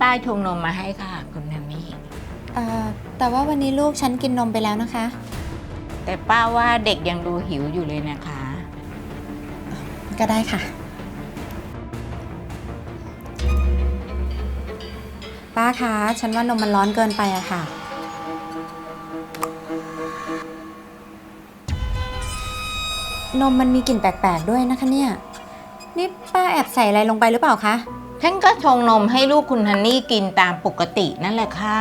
ป้าชงนมมาให้ค่ะ คุณนามิ เอ่อแต่ว่าวันนี้ลูกฉันกินนมไปแล้วนะคะ แต่ป้าว่าเด็กยังดูหิวอยู่เลยนะคะ ก็ได้ค่ะ ป้าคะฉันว่านมมันร้อนเกินไปอะค่ะ นมมันมีกลิ่นแปลกๆด้วยนะคะเนี่ย นี่ป้าแอบใส่อะไรลงไปหรือเปล่าคะ ฉันก็ชงนมให้ลูกคุณฮันนี่กินตามปกตินั่นแหละค่ะ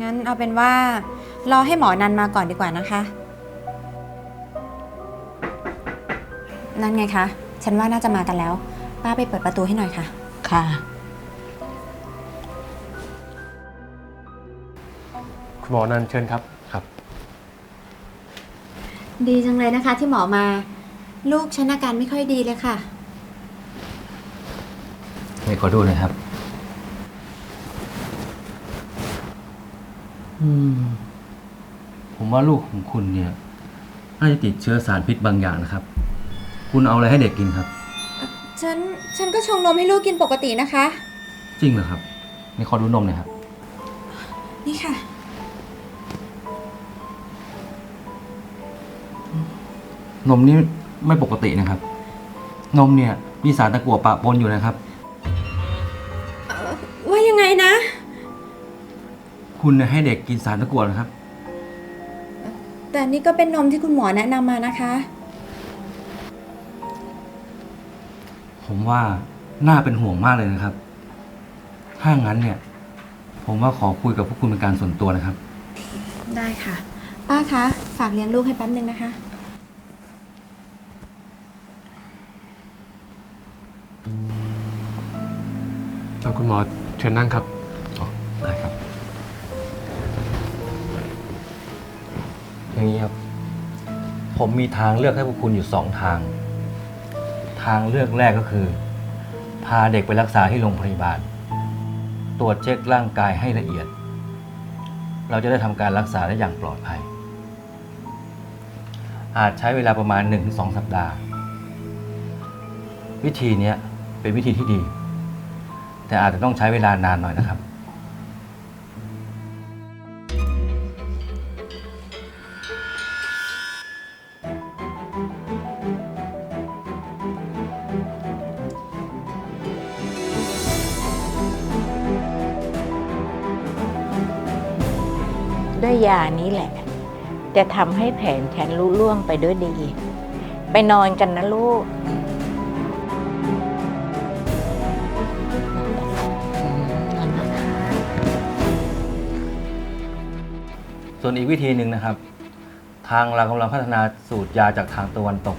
งั้นเอาเป็นว่ารอให้หมอนันมาก่อนดีกว่านะคะ นั่นไงคะ ฉันว่าน่าจะมากันแล้ว ป้าไปเปิดประตูให้หน่อยค่ะ ค่ะ คุณหมอนันเชิญครับ ครับ ดีจังเลยนะคะที่หมอมา ลูกฉันอาการไม่ค่อยดีเลยค่ะ ไม่ขอดูหน่อยครับ อืม ผมว่าลูกของคุณเนี่ยน่าจะติดเชื้อสารพิษบางอย่างนะครับ คุณเอาอะไรให้เด็กกินครับ ฉัน ฉันก็ชงนมให้ลูกกินปกตินะคะ จริงเหรอครับไม่ขอดูนมหน่อยครับ นี่ค่ะ นมนี่ไม่ปกตินะครับ นมเนี่ยมีสารตะกั่วปะปนอยู่นะครับ คุณเนี่ยให้เด็กกินสารตะกั่วนะครับ แต่นี่ก็เป็นนมที่คุณหมอแนะนำมานะคะ ผมว่าน่าเป็นห่วงมากเลยนะครับ ถ้างั้นเนี่ย ผมว่าขอคุยกับพวกคุณเป็นการส่วนตัวนะครับ ได้ค่ะ ป้าคะฝากเลี้ยงลูกให้แป๊บนึงนะคะแล้วคุณหมอเชิญนั่งครับ อย่างนี้ครับ ผมมีทางเลือกให้พวกคุณอยู่สองทาง ทางเลือกแรกก็คือ พาเด็กไปรักษาที่โรงพยาบาล ตรวจเช็คร่างกายให้ละเอียด เราจะได้ทำการรักษาได้อย่างปลอดภัย อาจใช้เวลาประมาณ 1-2 สัปดาห์ วิธีนี้เป็นวิธีที่ดี แต่อาจจะต้องใช้เวลานานหน่อยนะครับ ยานี้แหละ จะทำให้แผนฉันลุล่วงไปด้วยดี ไปนอนกันนะลูกส่วนอีกวิธีหนึ่งนะครับ ทางเรากำลังพัฒนาสูตรยาจากทางตะวันตก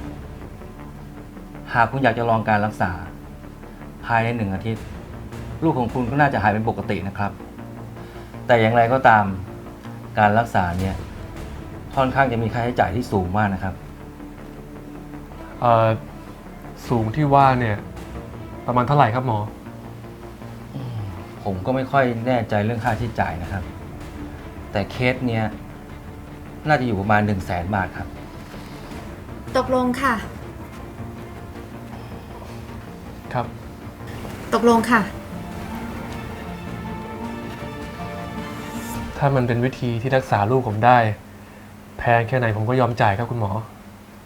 หากคุณอยากจะลองการรักษา ภายในหนึ่งอาทิตย์ ลูกของคุณก็น่าจะหายเป็นปกตินะครับ แต่อย่างไรก็ตาม การรักษาเนี่ยค่อนข้างจะมีค่าใช้จ่ายที่สูงมากนะครับ เอ่อสูงที่ว่าเนี่ย ประมาณเท่าไหร่ครับหมอ ผมก็ไม่ค่อยแน่ใจเรื่องค่าใช้จ่ายนะครับ แต่เคสเนี้ยน่าจะอยู่ประมาณ 1 0 0 0 0แสนบาทครับ ตกลงค่ะ ครับ ตกลงค่ะ ถ้ามันเป็นวิธีที่รักษาลูกผมได้ แพงแค่ไหนผมก็ยอมจ่ายครับคุณหมอ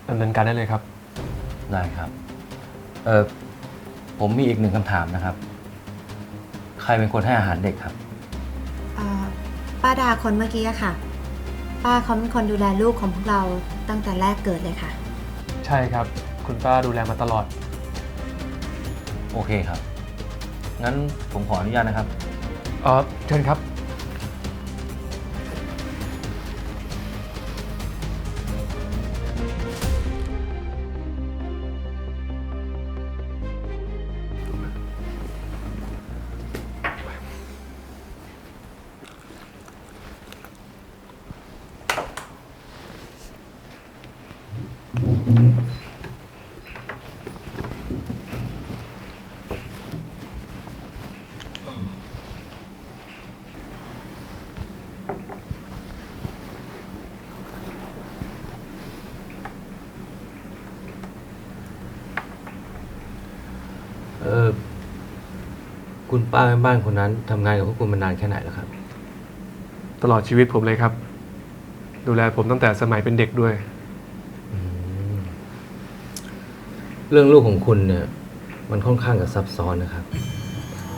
ดำเนินการได้เลยครับ ได้ครับ เออผมมีอีกหนึ่งคำถามนะครับ ใครเป็นคนให้อาหารเด็กครับ เอ่อป้าดาคนเมื่อกี้อะค่ะ ป้าเขาเป็นคนดูแลลูกของพวกเราตั้งแต่แรกเกิดเลยค่ะ ใช่ครับ คุณป้าดูแลมาตลอด โอเคครับ งั้นผมขออนุญาตนะครับ เออเชิญครับ คุณป้าแม่บ้านคนนั้นทำงานกับพวกคุณมานานแค่ไหนแล้วครับ ตลอดชีวิตผมเลยครับ ดูแลผมตั้งแต่สมัยเป็นเด็กด้วย เรื่องลูกของคุณเนี่ยมันค่อนข้างกับซับซ้อนนะครับ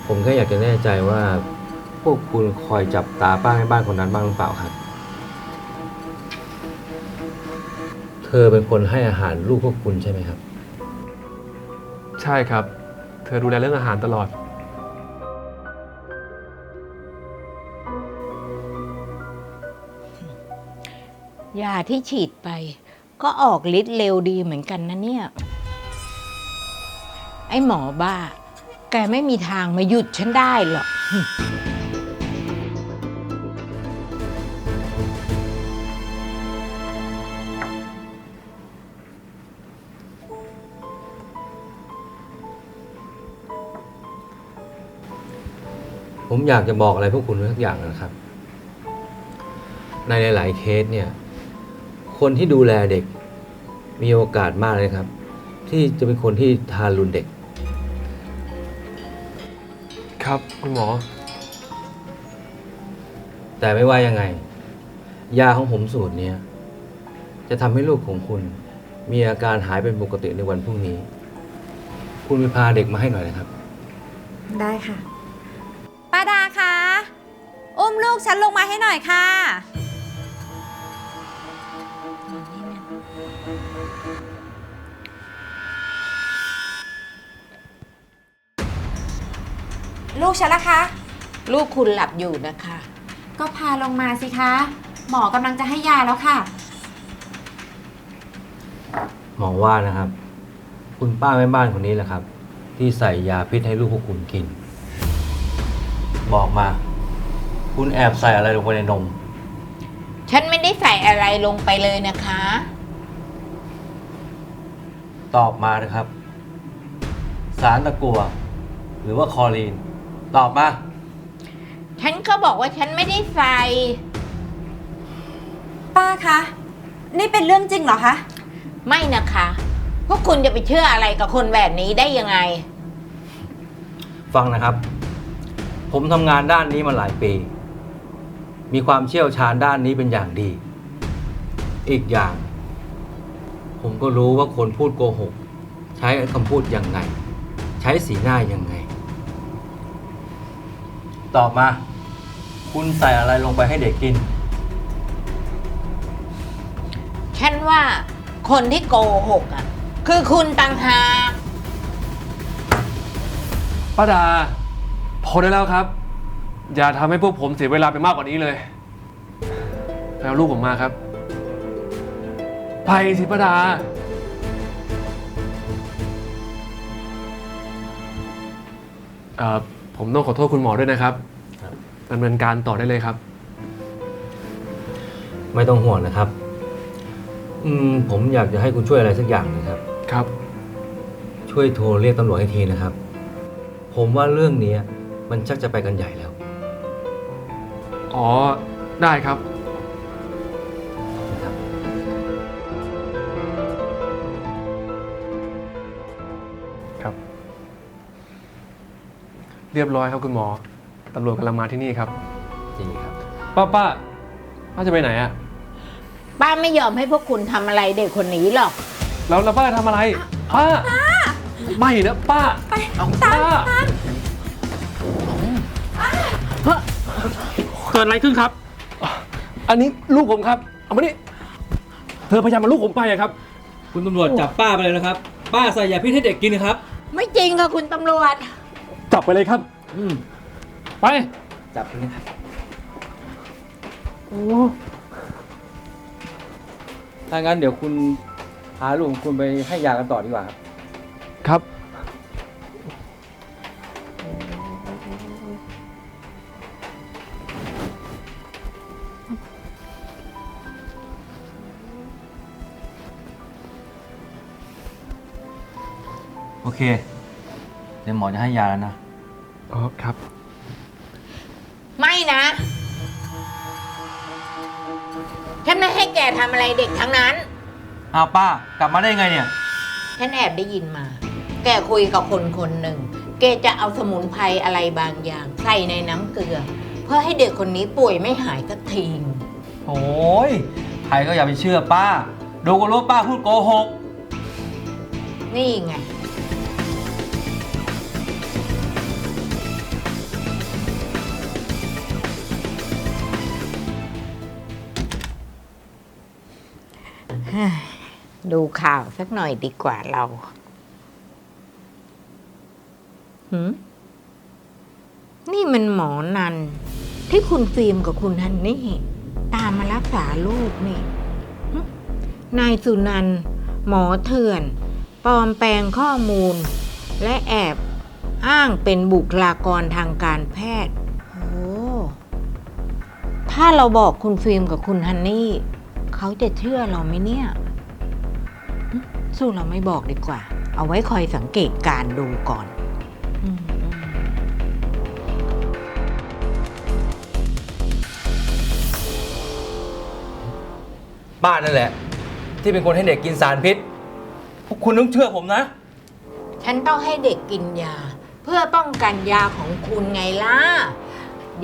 ผมแค่อยากจะแน่ใจว่า พวกคุณคอยจับตาป้าแม่บ้านคนนั้นบ้างหรือเปล่าครับ เธอเป็นคนให้อาหารลูกพวกคุณใช่ไหมครับ ใช่ครับ เธอดูแลเรื่องอาหารตลอด ยาที่ฉีดไป ก็ออกฤทธิ์เร็วดีเหมือนกันนะเนี่ย ไอ้หมอบ้า แกไม่มีทางมาหยุดฉันได้หรอก ผมอยากจะบอกอะไรพวกคุณสักอย่างนะครับ ในหลาย ๆ เคสเนี่ย คนที่ดูแลเด็ก มีโอกาสมากเลยครับ ที่จะเป็นคนที่ทารุณเด็ก ครับคุณหมอ แต่ไม่ว่ายังไง ยาของผมสูตรเนี้ยจะทำให้ลูกของคุณ มีอาการหายเป็นปกติในวันพรุ่งนี้ คุณไปพาเด็กมาให้หน่อยนะครับ ได้ค่ะ ป้าดาคะ อุ้มลูกฉันลงมาให้หน่อยค่ะ ลูกฉันละคะ ลูกคุณหลับอยู่นะคะ ก็พาลงมาสิคะ หมอกำลังจะให้ยาแล้วค่ะ หมอว่านะครับ คุณป้าแม่บ้านคนนี้แหละครับ ที่ใส่ยาพิษให้ลูกพวกคุณกิน บอกมา คุณแอบใส่อะไรลงไปในนม ฉันไม่ได้ใส่อะไรลงไปเลยนะคะ ตอบมานะครับ สารตะกัว หรือว่าคลอรีน ตอบมา ฉันก็บอกว่าฉันไม่ได้ใส่ ป้าคะ นี่เป็นเรื่องจริงเหรอคะ ไม่นะคะ พวกคุณจะไปเชื่ออะไรกับคนแบบนี้ได้ยังไง ฟังนะครับ ผมทำงานด้านนี้มาหลายปี มีความเชี่ยวชาญด้านนี้เป็นอย่างดี อีกอย่าง ผมก็รู้ว่าคนพูดโกหก ใช้คำพูดยังไง ใช้สีหน้ายังไง ตอบมา คุณใส่อะไรลงไปให้เด็กกิน ฉันว่าคนที่โกหกอะ คือคุณต่างหากป้าดา พอได้แล้วครับ อย่าทำให้พวกผมเสียเวลาไปมากกว่านี้เลยไปเอาลูกผมมาครับ ไปสิป้าดา เอ่อ ผมต้องขอโทษคุณหมอด้วยนะครับครับ ดำเนินการต่อได้เลยครับ ไม่ต้องห่วงนะครับ อืมผมอยากจะให้คุณช่วยอะไรสักอย่างหนะครับ ครับ ช่วยโทรเรียกตำรวจให้ทีนะครับ ผมว่าเรื่องนี้มันชักจะไปกันใหญ่แล้ว อ๋อ ได้ครับนะครับ เรียบร้อยครับคุณหมอตำรวจกำลังมาที่นี่ครับดีครับ ป้าป้าป้าจะไปไหนอะป้าไม่ยอมให้พวกคุณทำอะไรเด็กคนนี้หรอก แล้วแล้วป้าจะทำอะไร ป้า ไม่นะป้าไปเอาตามป้าตามเกิดอะไรขึ้นครับ อันนี้ลูกผมครับ เอามานี่เธอพยายามมาลูกผมไปอะครับ คุณตำรวจจับป้าไปเลยนะครับ ป้าใส่ยาพิษให้เด็กกินนะครับ ไม่จริงค่ะคุณตำรวจ จับไปเลยครับ อืมไปจับไปเลยครับโอ้ถ้างั้นเดี๋ยวคุณพาลูกของคุณไปให้ยากันต่อดีกว่าครับ ครับ โอเค เดี๋ยวหมอจะให้ยาแล้วนะ อ๋อครับ ไม่นะ ฉันไม่ให้แกทำอะไรเด็กทั้งนั้น อ้าวป้ากลับมาได้ยังไงเนี่ย ฉันแอบได้ยินมา แกคุยกับคนคนหนึ่ง แกจะเอาสมุนไพรอะไรบางอย่าง ใส่ในน้ำเกลือ เพื่อให้เด็กคนนี้ป่วยไม่หายสักทีหนึ่งโอ้ยใครก็อย่าไปเชื่อป้า ดูก็รู้ป้าพูดโกหก นี่ไง ดูข่าวสักหน่อยดีกว่าเราหืมนี่มันหมอนัน ที่คุณฟิล์มกับคุณฮันนี่ ตามมารักษาลูกนี่หึนายสุนันท์หมอเถื่อนปลอมแปลงข้อมูล และแอบอ้างเป็นบุคลากรทางการแพทย์โอ้ถ้าเราบอกคุณฟิล์มกับคุณฮันนี่ เขาจะเชื่อเราไหมเนี่ยหึสู้เราไม่บอกดีกว่า เอาไว้คอยสังเกตการณ์ดูก่อนอืมอืมป้านั่นแหละ ที่เป็นคนให้เด็กกินสารพิษ พวกคุณต้องเชื่อผมนะ ฉันต้องให้เด็กกินยา เพื่อป้องกันยาของคุณไงล่ะ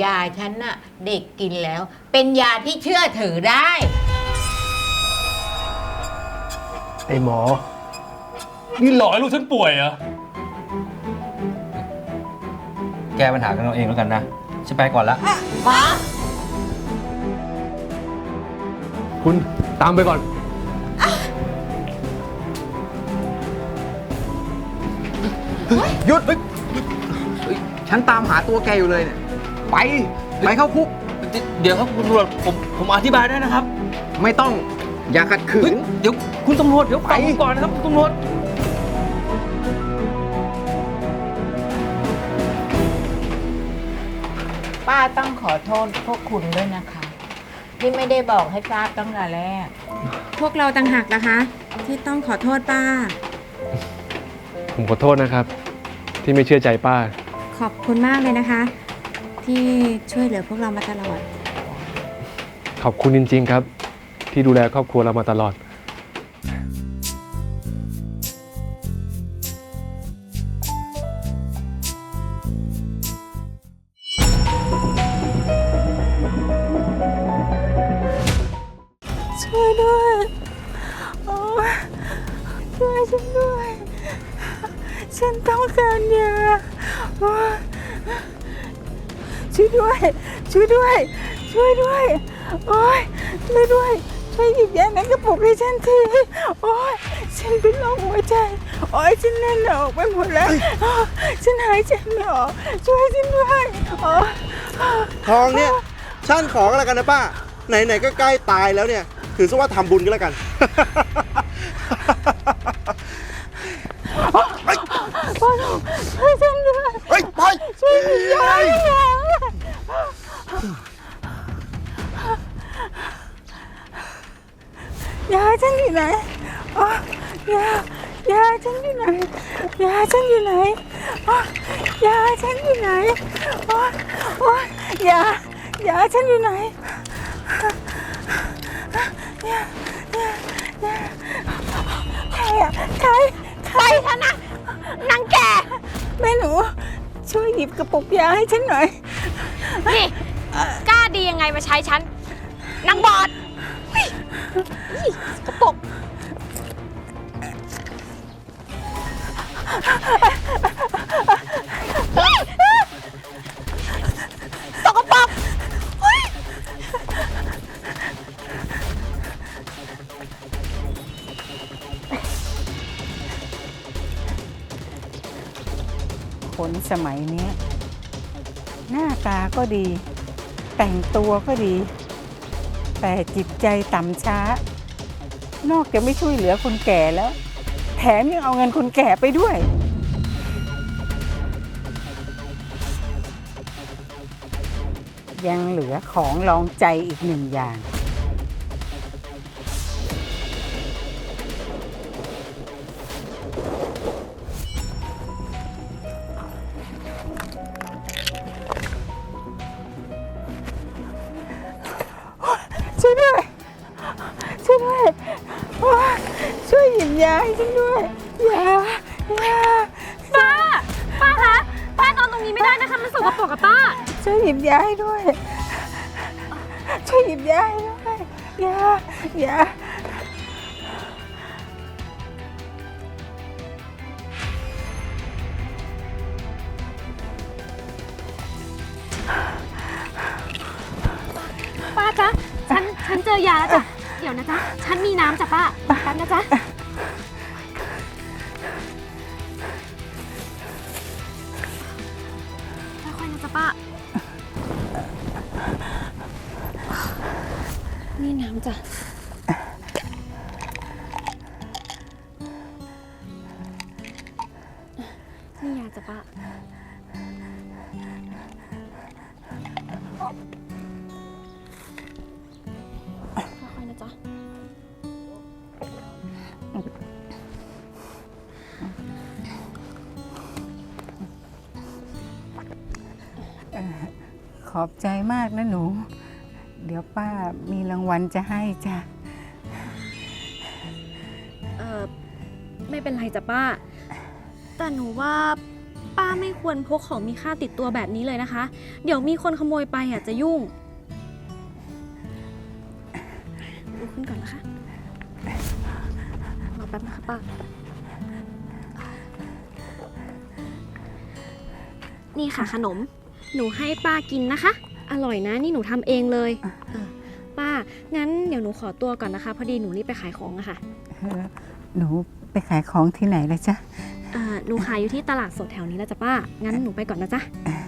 ยาฉันน่ะ เด็กกินแล้ว เป็นยาที่เชื่อถือได้ ไอ้หมอ นี่หลอกให้ลูกฉันป่วยเหรอ แก้ปัญหากันเราเองแล้วกันนะฉันไปก่อนละ คุณตามไปก่อน หยุดฉันตามหาตัวแกอยู่เลยเนี่ย ไป ไปเข้าคุก เดี๋ยวครับคุณตำรวจผมผมอธิบายได้นะครับ ไม่ต้อง อย่าขัดขืเฮ้ยนเดี๋ยวคุณตำรวจเดี๋ยวฟังไปผมก่อนนะครับคุณตำรวจป้าต้องขอโทษพวกคุณด้วยนะคะ ที่ไม่ได้บอกให้ทราบตั้งแต่แรก พวกเราต่างหากนะคะ ที่ต้องขอโทษป้า ผมขอโทษนะครับ ที่ไม่เชื่อใจป้า ขอบคุณมากเลยนะคะ ที่ช่วยเหลือพวกเรามาตลอด ขอบคุณจริง ๆ ครับ ที่ดูแลครอบครัวเรามาตลอด ช่วยด้วยโอ้ช่วยฉันด้วย ฉันต้องการยาโอ้ช่วยด้วย ช่วยด้วย ช่วยด้วย โอ้ยช่วยด้วย ช่วยหยิบยาในกระปุกให้ฉันทีโอ้ยฉันเป็นโรคหัวใจโอ้ยฉันแน่นหน้าอกไปหมดแล้วโอ้ยฉันหายใจไม่ออกช่วยฉันด้วยโอ้ยทองเนี่ยช่านขอกันแล้วกันนะป้า ไหนๆก็ใกล้ตายแล้วเนี่ย ถือซะว่าทำบุญกันแล้วกันช่วยฉันด้วยเฮ้ยไปช่วยหยิบยาให้หน่อย ยาฉันอยู่ไหนอ๋อยายาฉันอยู่ไหนยาฉันอยู่ไหนอ๋อยาฉันอยู่ไหนอ๋โอ๋อยายาฉันอยู่ไหนยายายาใครอะใครใครฉันนะนางแก่แม่หนู ช่วยหยิบกระปุกยาให้ฉันหน่อยนี่กล้าดียังไงมาใช้ฉันนางบอด กระปกสกปรกเฮ้ยคนสมัยเนี้ย หน้าตาก็ดี แต่งตัวก็ดี แต่จิตใจต่ำช้า นอกจากไม่ช่วยเหลือคนแก่แล้ว แถมยังเอาเงินคนแก่ไปด้วย ยังเหลือของรองใจอีกหนึ่งอย่าง ฉันเจอยาแล้วจ้ะ เดี๋ยวนะจ๊ะ ฉันมีน้ำจ้ะป้าแป๊บนะจ๊ะ ค่อยๆนะจ๊ะป้า นี่น้ำจ้ะ อบใจมากนะหนู เดี๋ยวป้ามีรางวัลจะให้จ้ะ เออไม่เป็นไรจ้ะป้า แต่หนูว่าป้าไม่ควรพกของมีค่าติดตัวแบบนี้เลยนะคะ เดี๋ยวมีคนขโมยไปอะจะยุ่งลุกขึ้นก่อนนะคะรอแป๊บนะคะป้า นี่ค่ะขนม หนูให้ป้ากินนะคะ อร่อยนะนี่หนูทำเองเลยเออป้า งั้นเดี๋ยวหนูขอตัวก่อนนะคะ พอดีหนูรีบไปขายของอะค่ะเออหนูไปขายของที่ไหนละจ๊ะ เอ่อหนูขายอยู่ที่ตลาดสดแถวนี้แล้วจ้ะป้า งั้นหนูไปก่อนนะจ๊ะเออ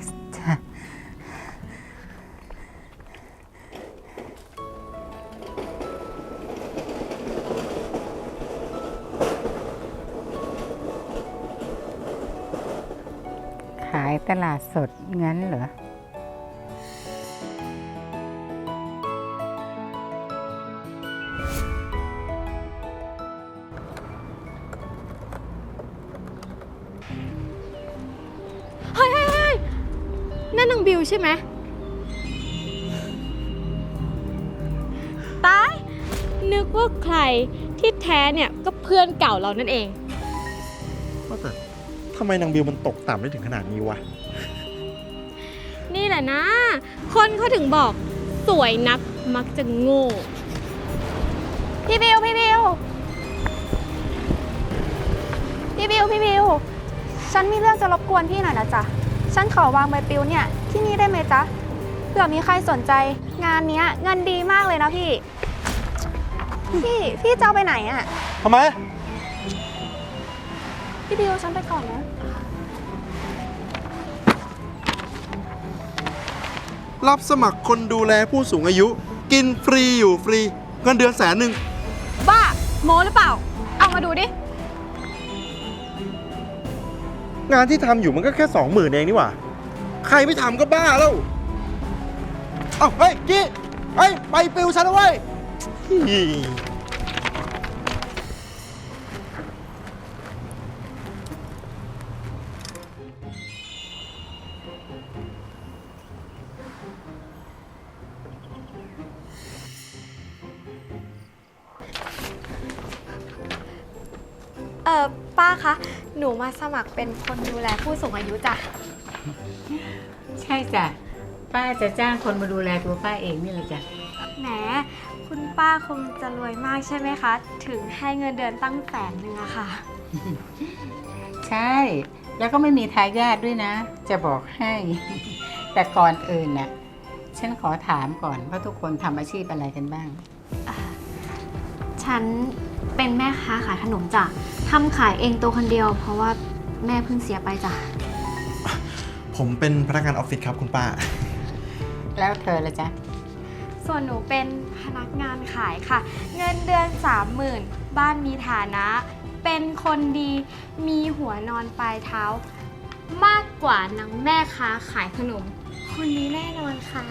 ลาดสดงั้นเหรอเฮ้ยเฮ้ยเฮ้ยนั่นนางบิวใช่ไหมตาย นึกว่าใครที่แท้เนี่ยก็เพื่อนเก่าเรานั่นเอง ว่าแต่ ทำไมนางบิวมันตกต่ำได้ถึงขนาดนี้วะ นี่แหละนะ คนเขาถึงบอกสวยนักมักจะโง่ พี่บิว พี่บิว พี่บิว พี่บิว ฉันมีเรื่องจะรบกวนพี่หน่อยนะจ๊ะ ฉันขอวางใบปลิวเนี่ยที่นี่ได้ไหมจ๊ะ เผื่อมีใครสนใจ งานเนี้ยเงินดีมากเลยนะพี่ พี่ พี่จะเอาไปไหนอะทำไม พี่บิวฉันไปก่อนนะ รับสมัครคนดูแลผู้สูงอายุ กินฟรีอยู่ฟรี เงินเดือนแสนหนึ่ง บ้าโมหรือเปล่า เอามาดูดิ งานที่ทำอยู่มันก็แค่สองหมื่นเองนี่หว่า ใครไม่ทำก็บ้าแล้ว เอ้าเฮ้ยกี้เฮ้ย ไปปิวฉันนะเว้ย มาสมัครเป็นคนดูแลผู้สูงอายุจ้ะ ใช่จ้ะ ป้าจะจ้างคนมาดูแลตัวป้าเองนี่แหละจ้ะ แหม คุณป้าคงจะรวยมากใช่ไหมคะ ถึงให้เงินเดือนตั้งแสนหนึ่งอะค่ะ ใช่ แล้วก็ไม่มีทายาทด้วยนะ จะบอกให้ แต่ก่อนอื่นน่ะ ฉันขอถามก่อนว่าทุกคนทำอาชีพอะไรกันบ้าง ฉันเป็นแม่ค้าขายขนมจ้ะทำขายเองตัวคนเดียว เพราะว่าแม่เพิ่งเสียไปจ้ะ ผมเป็นพนักงานออฟฟิศครับคุณป้า แล้วเธอละจ๊ะ ส่วนหนูเป็นพนักงานขายค่ะ เงินเดือน30,000บ้านมีฐานะ เป็นคนดีมีหัวนอนปลายเท้า มากกว่านางแม่ค้าขายขนม คนนี้แน่นอนค่ะ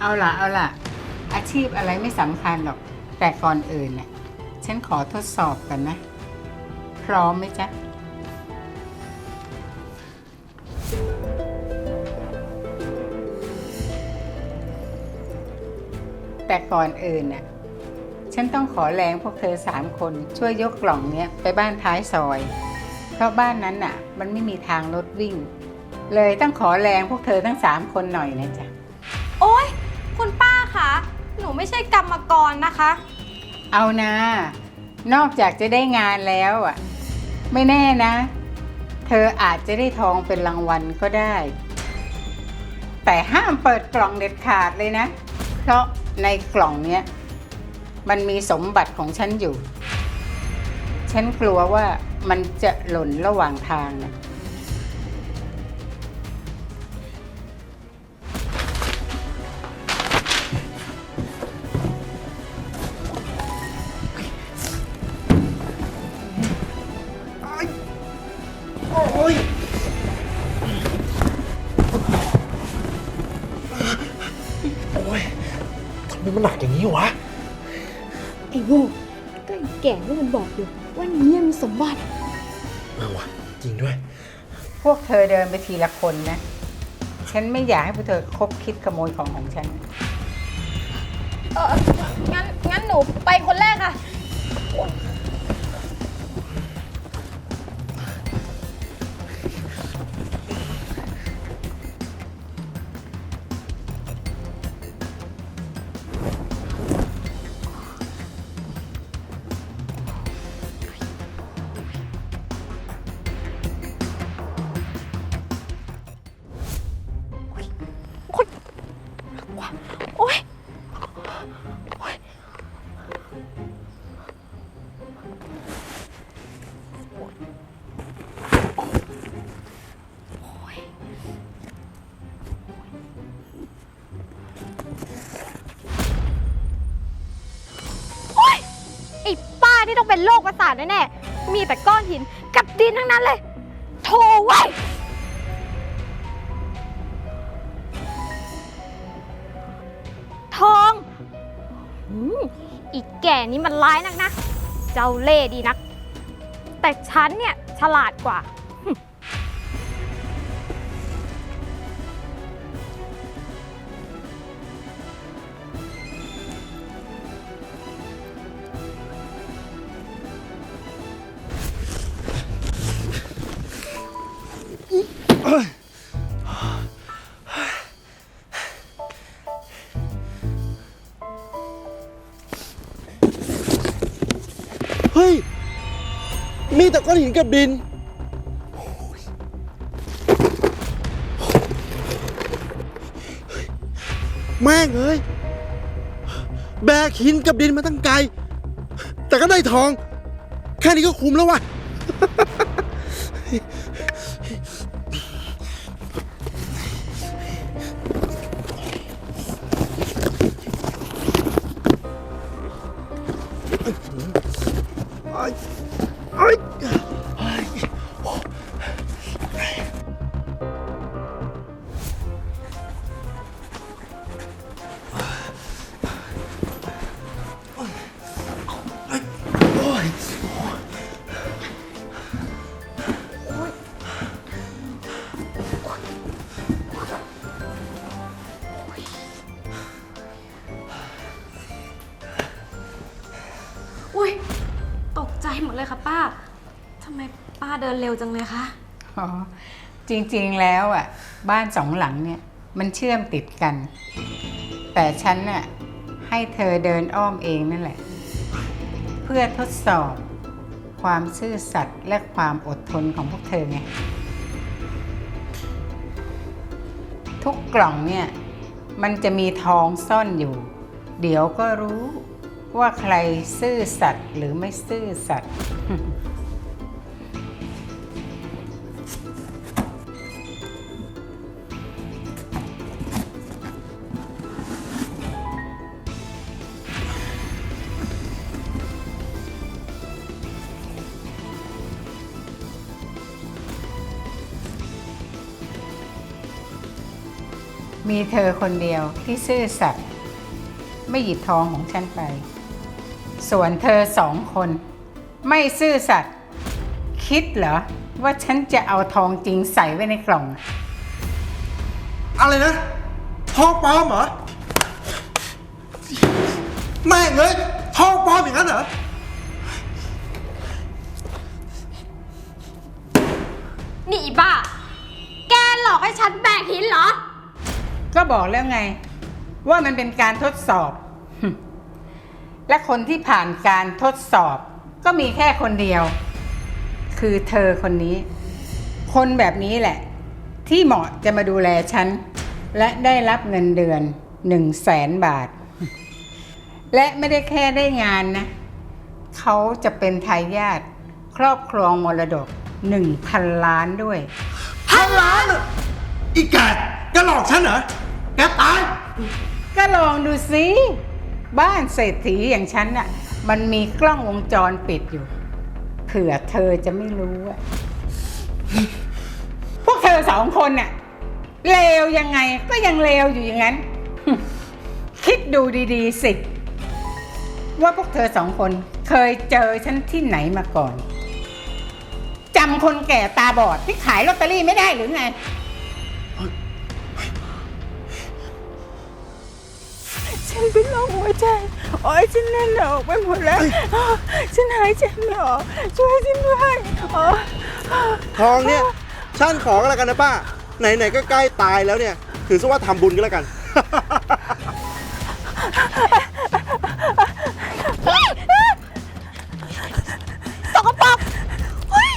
เอาล่ะ เอาล่ะ อาชีพอะไรไม่สำคัญหรอก แต่ก่อนอื่นน่ะฉันขอทดสอบกันนะ พร้อมไหมจ๊ะ แต่ก่อนอื่นน่ะฉันต้องขอแรงพวกเธอสามคนช่วยยกกล่องเนี้ยไปบ้านท้ายซอย เพราะบ้านนั้นน่ะ มันไม่มีทางรถวิ่ง เลยต้องขอแรงพวกเธอทั้งสามคนหน่อยนะจ๊ะ โอ๊ย นูไม่ใช่กรรมกรนะคะ เอานะ นอกจากจะได้งานแล้วอะ ไม่แน่นะ เธออาจจะได้ทองเป็นรางวัลก็ได้ แต่ห้ามเปิดกล่องเด็ดขาดเลยนะ เพราะในกล่องเนี้ยมันมีสมบัติของฉันอยู่ ฉันกลัวว่ามันจะหล่นระหว่างทางนะ นหนักอย่างนี้วะ ไอ้โง่ก็ไอ้แก่ที่มันบอกอยู่ว่าในนี้มีสมบัติ เออวะจริงด้วย พวกเธอเดินไปทีละคนนะ ฉันไม่อยากให้พวกเธอคบคิดขโมยของของฉัน เอองั้นงั้นหนูไปคนแรกค่ะาทแน่ๆ มีแต่ก้อนหินกับดินทั้งนั้นเลย โทไว้ยทองอืมอีกแก่นี้มันร้ายนักนะ เจ้าเล่ห์ดีนัก แต่ฉันเนี่ยฉลาดกว่า มีแต่ก้อนหินกับดิน แม่งเอ้ย แบกหินกับดินมาตั้งไกล แต่ก็ได้ทอง แค่นี้ก็คุ้มแล้ววะ เร็วจังเลยคะ อ๋อ จริงๆแล้วอะ บ้านสองหลังเนี่ย มันเชื่อมติดกัน แต่ฉันน่ะให้เธอเดินอ้อมเองนั่นแหละ เพื่อทดสอบ ความซื่อสัตย์และความอดทนของพวกเธอไง ทุกกล่องเนี่ย มันจะมีทองซ่อนอยู่ เดี๋ยวก็รู้ว่าใครซื่อสัตย์หรือไม่ซื่อสัตย์ มีเธอคนเดียวที่ซื่อสัตย์ไม่หยิบทองของฉันไป ส่วนเธอสองคน ไม่ซื่อสัตย์คิดเหรอ ว่าฉันจะเอาทองจริงใส่ไว้ในกล่อง อะไรนะทองปลอมเหรอ แม่งเอ้ยทองปลอมอย่างนั้นเหรอ นี่อีบ้า แกหลอกให้ฉันแบกหินเหรอ ก็บอกแล้วไง ว่ามันเป็นการทดสอบ และคนที่ผ่านการทดสอบ ก็มีแค่คนเดียว คือเธอคนนี้ คนแบบนี้แหละ ที่เหมาะจะมาดูแลฉัน และได้รับเงินเดือนหนึ่งแสนบาท และไม่ได้แค่ได้งานนะ เขาจะเป็นทายาทครอบครองมรดกหนึ่งพันล้านด้วย พันล้านออีแก แกหลอกฉันเหรอ แกตาย ก็ลองดูสิ บ้านเศรษฐีอย่างฉันน่ะ มันมีกล้องวงจรปิดอยู่ เผื่อเธอจะไม่รู้อะพวกเธอสองคนน่ะเลวยังไงก็ยังเลวอยู่อย่างนั้น คิดดูดีๆสิ ว่าพวกเธอสองคนเคยเจอฉันที่ไหนมาก่อนจำคนแก่ตาบอดที่ขายลอตเตอรี่ไม่ได้หรือไง ฉันเป็นโรคหัวใจ โอ้ยฉันแน่นหน้าอกไปหมดแล้วอ้าวฉันหายใจไม่ออกช่วยฉันด้วยโอ้ยทองเนี่ยฉันขอก็แล้วกันนะป้า ไหนๆก็ใกล้ตายแล้วเนี่ย ถือซะว่าทำบุญก็แล้วกัน สกปรกเฮ้ย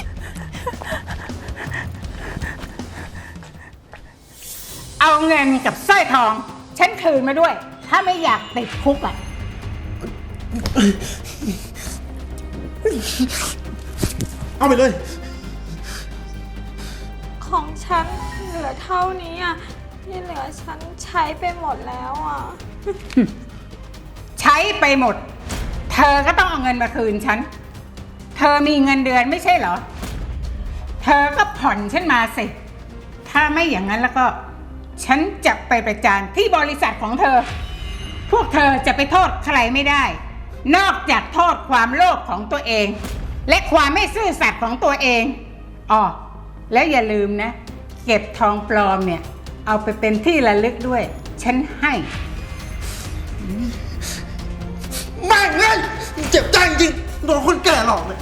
เอาเงินกับสร้อยทอง ฉันคืนมาด้วย ถ้าไม่อยากติดคุกอะ เอาไปเลย ของฉันเหลือเท่านี้อะที่เหลือฉันใช้ไปหมดแล้วอะ ใช้ไปหมด เธอก็ต้องเอาเงินมาคืนฉัน เธอมีเงินเดือนไม่ใช่เหรอ เธอก็ผ่อนฉันมาสิ ถ้าไม่อย่างนั้นแล้วก็ ฉันจะไปประจานที่บริษัทของเธอ พวกเธอจะไปโทษใครไม่ได้ นอกจากโทษความโลภของตัวเอง และความไม่ซื่อสัตย์ของตัวเองอ๋อแล้วอย่าลืมนะ เก็บทองปลอมเนี่ย เอาไปเป็นที่ระลึกด้วย ฉันให้แม่งเลยเจ็บใจจริงโดนคนแก่หลอกเลย